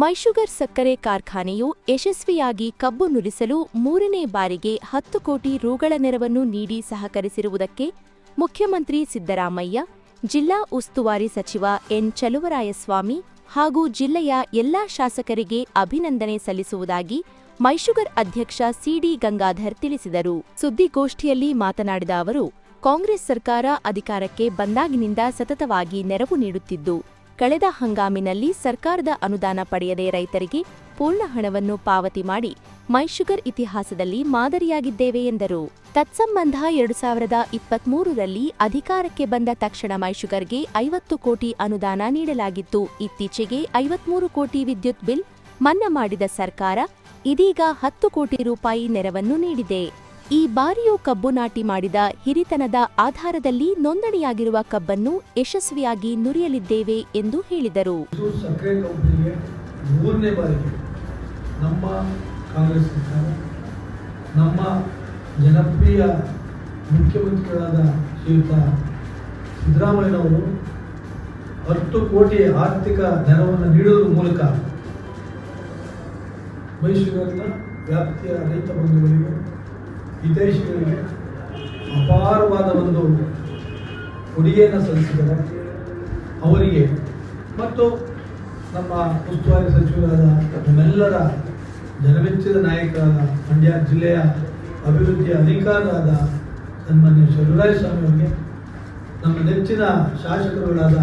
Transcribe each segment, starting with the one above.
ಮೈಶುಗರ್ ಸಕ್ಕರೆ ಕಾರ್ಖಾನೆಯು ಯಶಸ್ವಿಯಾಗಿ ಕಬ್ಬು ನುರಿಸಲು ಮೂರನೇ ಬಾರಿಗೆ ಹತ್ತು ಕೋಟಿ ರೂಗಳ ನೆರವನ್ನು ನೀಡಿ ಸಹಕರಿಸಿರುವುದಕ್ಕೆ ಮುಖ್ಯಮಂತ್ರಿ ಸಿದ್ದರಾಮಯ್ಯ, ಜಿಲ್ಲಾ ಉಸ್ತುವಾರಿ ಸಚಿವ ಎನ್ ಚಲುವರಾಯಸ್ವಾಮಿ ಹಾಗೂ ಜಿಲ್ಲೆಯ ಎಲ್ಲಾ ಶಾಸಕರಿಗೆ ಅಭಿನಂದನೆ ಸಲ್ಲಿಸುವುದಾಗಿ ಮೈಶುಗರ್ ಅಧ್ಯಕ್ಷ ಸಿಡಿ ಗಂಗಾಧರ್ ತಿಳಿಸಿದರು. ಸುದ್ದಿಗೋಷ್ಠಿಯಲ್ಲಿ ಮಾತನಾಡಿದ ಅವರು, ಕಾಂಗ್ರೆಸ್ ಸರ್ಕಾರ ಅಧಿಕಾರಕ್ಕೆ ಬಂದಾಗಿನಿಂದ ಸತತವಾಗಿ ನೆರವು ನೀಡುತ್ತಿದ್ದು ಕಳೆದ ಹಂಗಾಮಿನಲ್ಲಿ ಸರ್ಕಾರದ ಅನುದಾನ ಪಡೆಯದೆ ರೈತರಿಗೆ ಪೂರ್ಣ ಹಣವನ್ನು ಪಾವತಿ ಮಾಡಿ ಮೈಶುಗರ್ ಇತಿಹಾಸದಲ್ಲಿ ಮಾದರಿಯಾಗಿದ್ದೇವೆ ಎಂದರು. ತತ್ಸಂಬಂಧ ಎರಡು ಸಾವಿರದ ಇಪ್ಪತ್ಮೂರರಲ್ಲಿ ಅಧಿಕಾರಕ್ಕೆ ಬಂದ ತಕ್ಷಣ ಮೈಶುಗರ್ಗೆ ಐವತ್ತು ಕೋಟಿ ಅನುದಾನ ನೀಡಲಾಗಿತ್ತು. ಇತ್ತೀಚೆಗೆ ಐವತ್ಮೂರು ಕೋಟಿ ವಿದ್ಯುತ್ ಬಿಲ್ ಮನ್ನಾ ಮಾಡಿದ ಸರ್ಕಾರ ಇದೀಗ ಹತ್ತು ಕೋಟಿ ರೂಪಾಯಿ ನೆರವನ್ನು ನೀಡಿದೆ. ಈ ಬಾರಿಯೂ ಕಬ್ಬು ನಾಟಿ ಮಾಡಿದ ಹಿರಿತನದ ಆಧಾರದಲ್ಲಿ ನೋಂದಣಿಯಾಗಿರುವ ಕಬ್ಬನ್ನು ಯಶಸ್ವಿಯಾಗಿ ನುರಿಯಲಿದ್ದೇವೆ ಎಂದು ಹೇಳಿದರು. ನಮ್ಮ ಕಾಂಗ್ರೆಸ್ ಸರ್ಕಾರ, ನಮ್ಮ ಜನಪ್ರಿಯ ಮುಖ್ಯಮಂತ್ರಿಗಳಾದ ಶ್ರೀಯುತ ಸಿದ್ದರಾಮಯ್ಯನವರು ಹತ್ತು ಕೋಟಿ ಆರ್ಥಿಕ ನೆರವನ್ನು ನೀಡುವುದರ ಮೂಲಕ ಮೈಸೂರಿನ ವ್ಯಾಪ್ತಿಯ ರೈತ ಬಂಧುಗಳಿಗೆ ವಿದೇಶಿಗಳಿಗೆ ಅಪಾರವಾದ ಒಂದು ಕೊಡುಗೆಯನ್ನು ಸಲ್ಲಿಸಿದ್ದಾರೆ. ಅವರಿಗೆ ಮತ್ತು ನಮ್ಮ ಉಸ್ತುವಾರಿ ಸಚಿವರಾದ ನಮ್ಮೆಲ್ಲರ ಜನಮೆಚ್ಚಿದ ನಾಯಕರಾದ ಮಂಡ್ಯ ಜಿಲ್ಲೆಯ ಅಭಿವೃದ್ಧಿಯ ಅಧಿಕಾರರಾದ ಸನ್ಮಾನ್ಯ ಶಿವರಾಜ ಸ್ವಾಮಿ ಅವರಿಗೆ, ನಮ್ಮ ನೆಚ್ಚಿನ ಶಾಸಕರುಗಳಾದ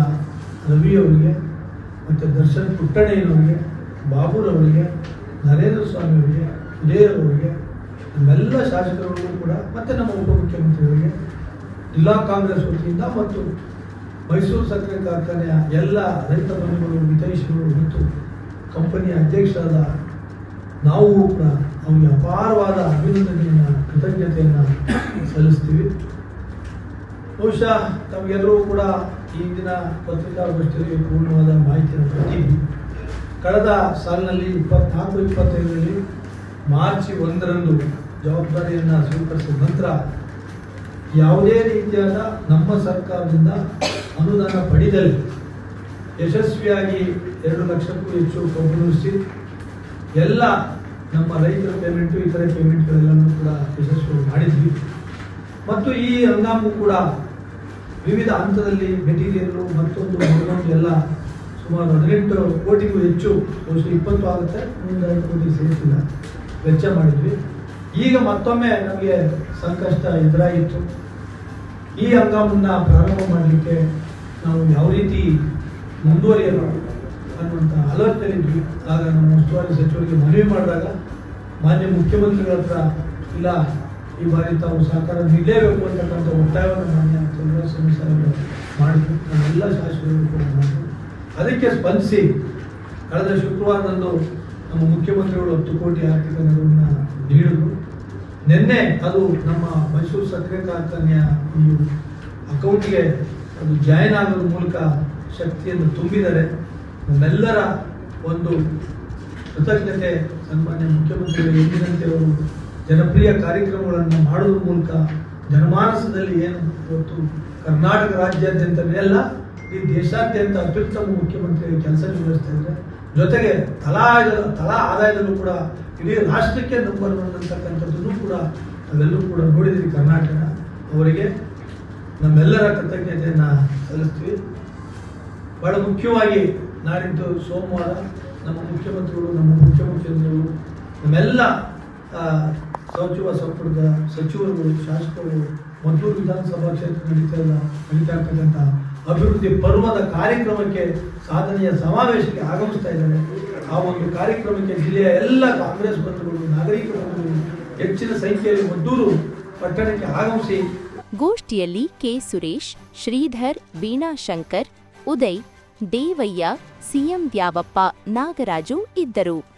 ರವಿ ಅವರಿಗೆ, ಮತ್ತು ದರ್ಶನ್ ಪುಟ್ಟಣ್ಣಯ್ಯನವರಿಗೆ ಬಾಬುರವರಿಗೆ, ನರೇಂದ್ರ ಸ್ವಾಮಿ ಅವರಿಗೆ ಉದಯರವರಿಗೆ ನಮ್ಮೆಲ್ಲ ಶಾಸಕರುಗಳಿಗೂ ಕೂಡ ಮತ್ತು ನಮ್ಮ ಉಪಮುಖ್ಯಮಂತ್ರಿಗಳಿಗೆ ಜಿಲ್ಲಾ ಕಾಂಗ್ರೆಸ್ ವತಿಯಿಂದ ಮತ್ತು ಮೈಸೂರು ಸಕ್ಕರೆ ಕಾರ್ಖಾನೆಯ ಎಲ್ಲ ರೈತ ಬಂಧುಗಳು ಹಿತೈಷಿಗಳು ಮತ್ತು ಕಂಪನಿಯ ಅಧ್ಯಕ್ಷರಾದ ನಾವು ಕೂಡ ಅವರಿಗೆ ಅಪಾರವಾದ ಅಭಿನಂದನೆಯನ್ನು, ಕೃತಜ್ಞತೆಯನ್ನು ಸಲ್ಲಿಸ್ತೀವಿ. ಬಹುಶಃ ತಮಗೆಲ್ಲರೂ ಕೂಡ ಈ ದಿನ ಪತ್ರಿಕಾಗೋಷ್ಠಿಯಲ್ಲಿ ಪೂರ್ಣವಾದ ಮಾಹಿತಿಯನ್ನು ಕೊಟ್ಟಿದ್ದೀವಿ. ಕಳೆದ ಸಾಲಿನಲ್ಲಿ ಇಪ್ಪತ್ನಾಲ್ಕು, ಇಪ್ಪತ್ತೈದರಲ್ಲಿ ಮಾರ್ಚ್ ಒಂದರಂದು ಜವಾಬ್ದಾರಿಯನ್ನು ಸ್ವೀಕರಿಸಿದ ನಂತರ ಯಾವುದೇ ರೀತಿಯಾದ ನಮ್ಮ ಸರ್ಕಾರದಿಂದ ಅನುದಾನ ಪಡೆದಲ್ಲಿ ಯಶಸ್ವಿಯಾಗಿ ಎರಡು ಲಕ್ಷಕ್ಕೂ ಹೆಚ್ಚು ಕೊಬ್ಬರಿಸಿ ಎಲ್ಲ ನಮ್ಮ ರೈತರ ಪೇಮೆಂಟು ಇತರೆ ಪೇಮೆಂಟ್ಗಳೆಲ್ಲನೂ ಕೂಡ ಯಶಸ್ವಿ ಮಾಡಿದ್ವಿ. ಮತ್ತು ಈ ಹಂಗಾಮು ಕೂಡ ವಿವಿಧ ಹಂತದಲ್ಲಿ ಮೆಟೀರಿಯಲ್ಲು ಮತ್ತೊಂದು ಮತ್ತೊಂದು ಎಲ್ಲ ಸುಮಾರು ಹದಿನೆಂಟು ಕೋಟಿಗೂ ಹೆಚ್ಚು, ಬಹುಶಃ ಇಪ್ಪತ್ತು ಆಗುತ್ತೆ ಮುಂದೆ ಕೋಟಿ ಸೇರಿಸಿಲ್ಲ. ವೆಚ್ಚ ಮಾಡಿದ್ವಿ. ಈಗ ಮತ್ತೊಮ್ಮೆ ನಮಗೆ ಸಂಕಷ್ಟ ಎದುರಾಗಿತ್ತು ಈ ಹಂಗಾಮನ್ನ ಪ್ರಾರಂಭ ಮಾಡಲಿಕ್ಕೆ ನಾವು ಯಾವ ರೀತಿ ಮುಂದುವರಿಯಲು ಅನ್ನುವಂಥ ಆಲೋಚನೆಯಲ್ಲಿ ಆಗ ನಮ್ಮ ಉಸ್ತುವಾರಿ ಸಚಿವರಿಗೆ ಮನವಿ ಮಾಡಿದಾಗ ಮಾನ್ಯ ಮುಖ್ಯಮಂತ್ರಿಗಳ ಹತ್ರ, ಇಲ್ಲ, ಈ ಬಾರಿ ತಾವು ಸಹಕಾರ ನೀಡಲೇಬೇಕು ಅಂತಕ್ಕಂಥ ಒತ್ತಾಯವನ್ನು ಮಾನ್ಯ ಚಂದ್ರಸ್ವಾಮಿ ಸಾಹೇಬರು ಮಾಡಿದ್ರು. ನಾವೆಲ್ಲ ಶಾಸಕರು ಕೂಡ ಮಾಡಿದ್ರು ಅದಕ್ಕೆ ಸ್ಪಂದಿಸಿ ಕಳೆದ ಶುಕ್ರವಾರದಂದು ನಮ್ಮ ಮುಖ್ಯಮಂತ್ರಿಗಳು ಹತ್ತು ಕೋಟಿ ಆರ್ಥಿಕ ನೆರವನ್ನು ನೀಡಿದ್ರು. ನಿನ್ನೆ ಅದು ನಮ್ಮ ಮೈಸೂರು ಸಕ್ಕರೆ ಕಾರ್ಖಾನೆಯ ಒಂದು ಅಕೌಂಟ್ಗೆ ಅದು ಜಾಯಿನ್ ಆಗೋದ್ರ ಮೂಲಕ ಶಕ್ತಿಯನ್ನು ತುಂಬಿದರೆ ನಮ್ಮೆಲ್ಲರ ಒಂದು ಕೃತಜ್ಞತೆ, ಸನ್ಮಾನ್ಯ ಮುಖ್ಯಮಂತ್ರಿಗಳು ಎಂದಿನಂತೆ ಅವರು ಜನಪ್ರಿಯ ಕಾರ್ಯಕ್ರಮಗಳನ್ನು ಮಾಡೋದ್ರ ಮೂಲಕ ಜನಮಾನಸದಲ್ಲಿ ಏನು ಇವತ್ತು ಕರ್ನಾಟಕ ರಾಜ್ಯಾದ್ಯಂತವೇ ಅಲ್ಲ, ಈ ದೇಶಾದ್ಯಂತ ಅತ್ಯುತ್ತಮ ಮುಖ್ಯಮಂತ್ರಿ ಕೆಲಸ ನಿರ್ವಹಿಸ್ತಾ ಇದ್ದಾರೆ. ಜೊತೆಗೆ ತಲಾ ತಲಾ ಆದಾಯದಲ್ಲೂ ಕೂಡ ಇಡೀ ರಾಷ್ಟ್ರಕ್ಕೆ ನಂಬರ್ ಅಂತಕ್ಕಂಥದ್ದನ್ನು ಕೂಡ ನಾವೆಲ್ಲರೂ ಕೂಡ ನೋಡಿದ್ದೀವಿ ಕರ್ನಾಟಕ. ಅವರಿಗೆ ನಮ್ಮೆಲ್ಲರ ಕೃತಜ್ಞತೆಯನ್ನು ಸಲ್ಲಿಸ್ತೀವಿ. ಬಹಳ ಮುಖ್ಯವಾಗಿ ನಾಡಿದ್ದು ಸೋಮವಾರ ನಮ್ಮ ಮುಖ್ಯಮಂತ್ರಿಗಳು ನಮ್ಮ ಮುಖ್ಯಮಂತ್ರಿಗಳು, ನಮ್ಮೆಲ್ಲ ಸಚಿವ ಸಂಪುಟದ ಸಚಿವರುಗಳು ಶಾಸಕರು ಮದ್ದೂರು ವಿಧಾನಸಭಾ ಕ್ಷೇತ್ರ ನಡೀತಾ ನಡೀತಾ ಇರ್ತಕ್ಕಂಥ ಅಭಿವೃದ್ಧಿ ಪರ್ವದ ಕಾರ್ಯಕ್ರಮಕ್ಕೆ ಸಾಧನೆಯ ಸಮಾವೇಶಕ್ಕೆ ಆಗಮಿಸ್ತಾ ಇದ್ದಾರೆ. ಆ ಒಂದು ಕಾರ್ಯಕ್ರಮಕ್ಕೆ ಜಿಲ್ಲೆಯ ಎಲ್ಲ ಕಾಂಗ್ರೆಸ್ ಬಂಧುಗಳು, ನಾಗರಿಕ ಬಂಧುಗಳು ಹೆಚ್ಚಿನ ಸಂಖ್ಯೆಯಲ್ಲಿ ಮದ್ದೂರು ಪಟ್ಟಣಕ್ಕೆ ಆಗಮಿಸಿ ಗೋಷ್ಠಿಯಲ್ಲಿ ಕೆ ಸುರೇಶ್, ಶ್ರೀಧರ್, ವೀಣಾ ಶಂಕರ್, ಉದಯ್, ದೇವಯ್ಯ, ಸಿಎಂ ದ್ಯಾವಪ್ಪ ನಾಗರಾಜು ಇದ್ದರು.